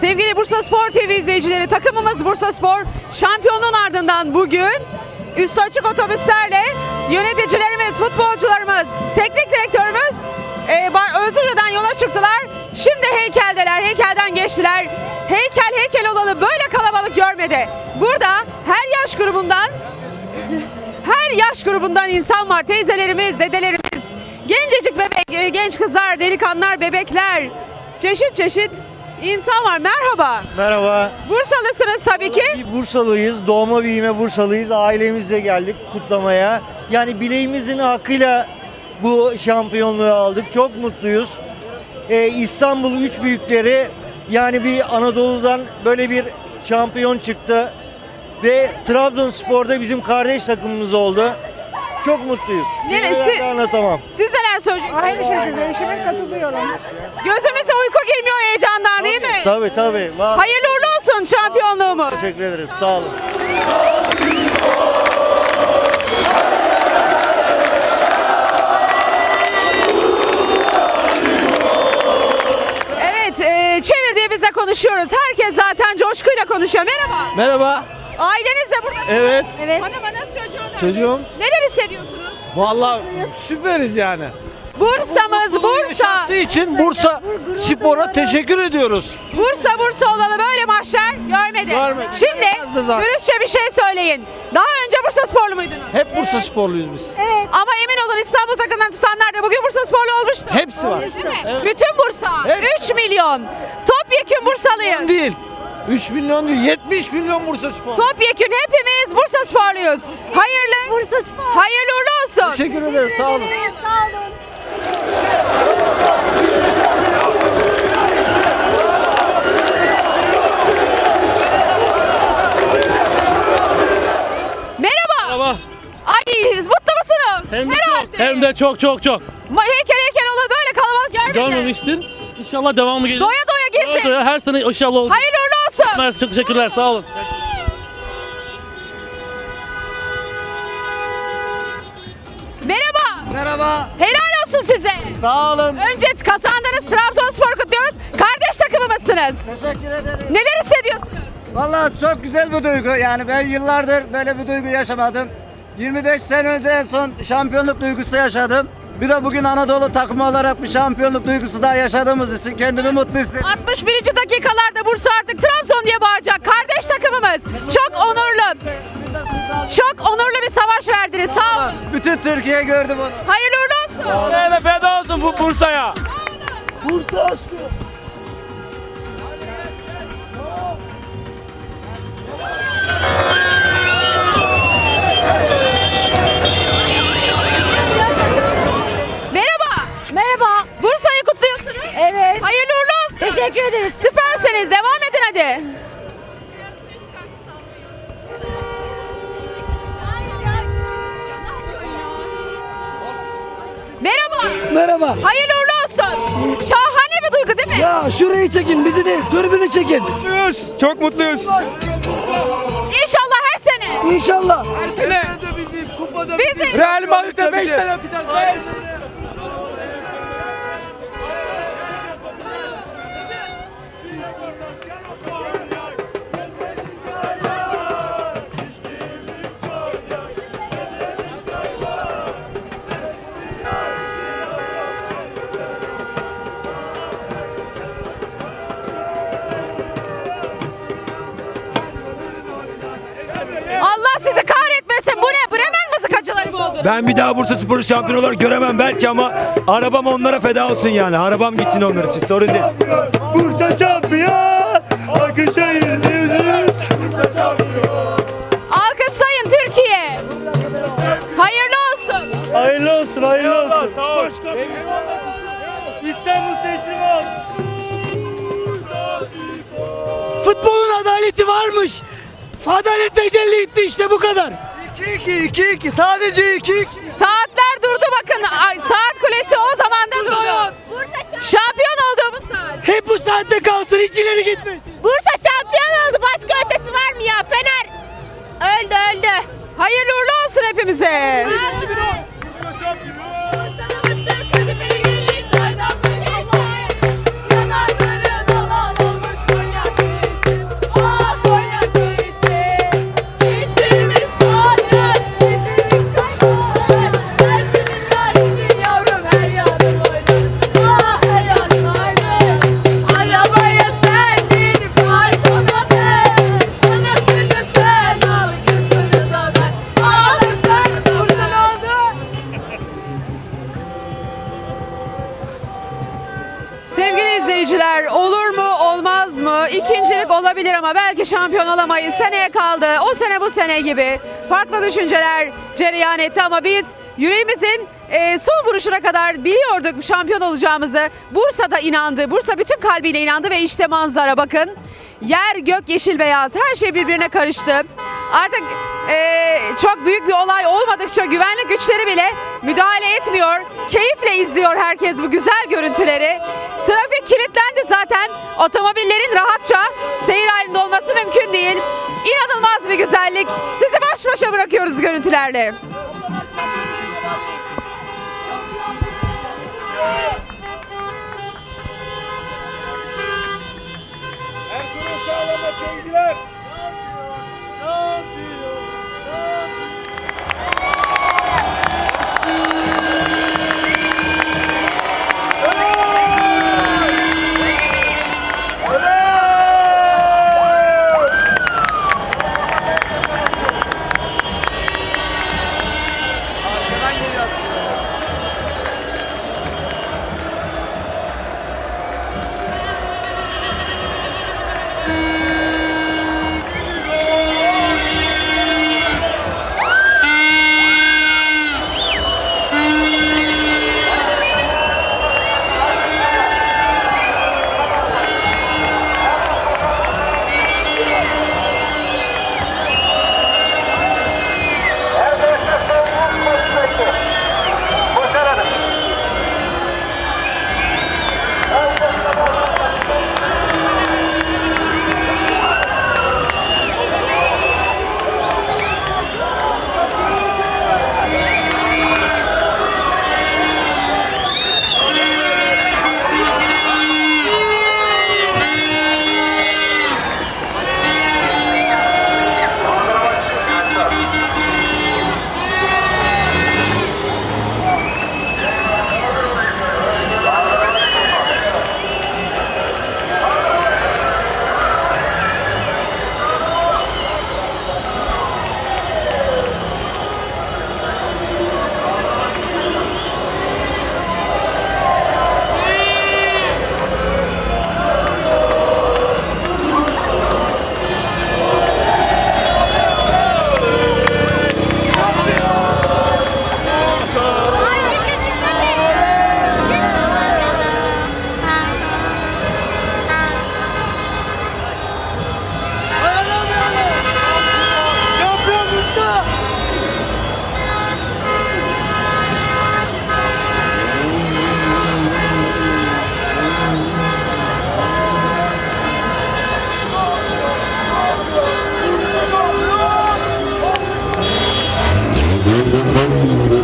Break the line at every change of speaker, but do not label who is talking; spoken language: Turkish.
Sevgili Bursa Spor TV izleyicileri takımımız Bursa Spor şampiyonluğun ardından bugün üstü açık otobüslerle yöneticilerimiz, futbolcularımız, teknik direktörümüz e, Özluca'dan yola çıktılar. Şimdi heykeldeler, heykelden geçtiler. Heykel heykel olalı böyle kalabalık görmedi. Burada her yaş grubundan her yaş grubundan insan var. Teyzelerimiz, dedelerimiz, gencecik bebek, e, genç kızlar, delikanlılar, bebekler. Çeşit çeşit insan var. Merhaba.
Merhaba.
Bursalısınız tabii ki.
Bir Bursalıyız. Doğma büyüme Bursalıyız. Ailemizle geldik kutlamaya. Yani bileğimizin hakkıyla bu şampiyonluğu aldık. Çok mutluyuz. Ee, İstanbul üç büyükleri yani bir Anadolu'dan böyle bir şampiyon çıktı. Ve Trabzonspor'da bizim kardeş takımımız oldu. Çok mutluyuz.
Neresi?
Kelimelerle anlatamam.
Siz neler söyleyeceksiniz?
Aynı şekilde eşime katılıyorum.
Gözümüze uyku girmiyor heyecandan değil mi?
Tabii tabii. Vallahi
Hayırlı uğurlu olsun şampiyonluğumuz.
Teşekkür ederiz. Sağ olun.
Evet, e, çevir diye bize konuşuyoruz. Herkes zaten coşkuyla konuşuyor. Merhaba.
Merhaba.
Aileniz de burada.
Evet.
Evet.
Hanımınız, çocuğunuz.
Çocuğum.
Neler hissediyorsunuz?
Vallahi süperiz yani.
Bursa'mız Bursa.
Yaşattığı için Bursa Spor'a teşekkür ediyoruz.
Bursa Bursa olalı böyle maçlar görmedi.
Görmedik.
Şimdi
zaten.
dürüstçe bir şey söyleyin. Daha önce Bursa sporlu muydunuz?
Hep Bursa Sporluyuz biz.
Ama emin olun İstanbul takımından tutanlar da bugün Bursa sporlu olmuştu.
Hepsi var.
Değil mi?
Evet.
Bütün Bursa.
Hepsi.
3 milyon. Topyekün Bursalıyız.
Değil. 3 milyon değil 70 milyon Bursa Spor.
Topyekün hepimiz Bursa sporluyuz. Hayırlı. Bursa spor. Hayırlı uğurlu olsun.
Teşekkür ederiz sağ olun.
Sağ olun.
Merhaba.
Merhaba.
Ay mutlu musunuz?
Hem de
Herhalde.
çok, hem de çok çok çok.
Ma- heykel heykel olur böyle kalabalık görmedim.
Görmemiştin. İnşallah devamı gelir.
Doya doya
Doya
gitsin.
doya her sene inşallah olur.
Hayırlı
Mersi, Çok teşekkürler sağ olun.
Merhaba.
Merhaba.
Helal olsun size.
Sağ olun.
Önce kazandınız Trabzonspor kutluyoruz. Kardeş takımımızsınız.
Teşekkür ederim.
Neler hissediyorsunuz?
Vallahi çok güzel bir duygu. Yani ben yıllardır böyle bir duygu yaşamadım. 25 sene önce en son şampiyonluk duygusu yaşadım. Bir de bugün Anadolu takımı olarak bir şampiyonluk duygusu daha yaşadığımız için kendimi mutlu hissediyorum.
61. dakikalarda Bursa artık Trabzon diye bağıracak. Kardeş takımımız. Çok onurlu. Çok onurlu bir savaş verdiniz. Sağ olun.
Bütün Türkiye gördü bunu.
Hayırlı uğurlu olsun.
Evet feda olsun bu Bursa'ya.
Bursa aşkı.
Merhaba. Şahane bir duygu değil mi?
Ya şurayı çekin, bizi değil, tribünü çekin.
Çok mutluyuz.
İnşallah her sene.
İnşallah.
Bizi
Real Madrid'e 5 tane atacağız. Ben bir daha Bursa Spor'u şampiyon olarak göremem belki ama arabam onlara feda olsun yani. Arabam gitsin onlar için sorun değil. Bursa şampiyon! Alkışlayın!
Alkışlayın Türkiye. Hayırlı olsun.
Hayırlı olsun, hayırlı olsun. Sağ ol. İstanbul teslim ol.
Futbolun adaleti varmış. Adalet tecelli etti işte bu kadar. 2-2, 2-2, sadece 2-2.
Saatler durdu bakın. Ay, saat kulesi o zamanda durdu. Şampiyon olduğumuz saat.
Hep bu saatte kalsın, hiç ileri gitmesin.
Bursa şampiyon oldu. Başka ötesi var mı ya? Fener öldü öldü. Hayırlı uğurlu olsun hepimize. Sevgili izleyiciler olur mu olmaz mı? İkincilik olabilir ama belki şampiyon olamayız. Seneye kaldı. O sene bu sene gibi. Farklı düşünceler cereyan etti ama biz yüreğimizin e, son vuruşuna kadar biliyorduk şampiyon olacağımızı. Bursa'da inandı. Bursa bütün kalbiyle inandı ve işte manzara bakın. Yer gök yeşil beyaz her şey birbirine karıştı. Artık e, çok büyük bir olay olmadıkça güvenlik güçleri bile müdahale etmiyor. Keyifle izliyor herkes bu güzel görüntüleri. Trafik kilitlendi zaten. Otomobillerin rahatça seyir halinde olması mümkün değil. İnanılmaz bir güzellik. Sizi baş başa bırakıyoruz görüntülerle.
Ertuğrul sağlama sevgiler. Mm-hmm.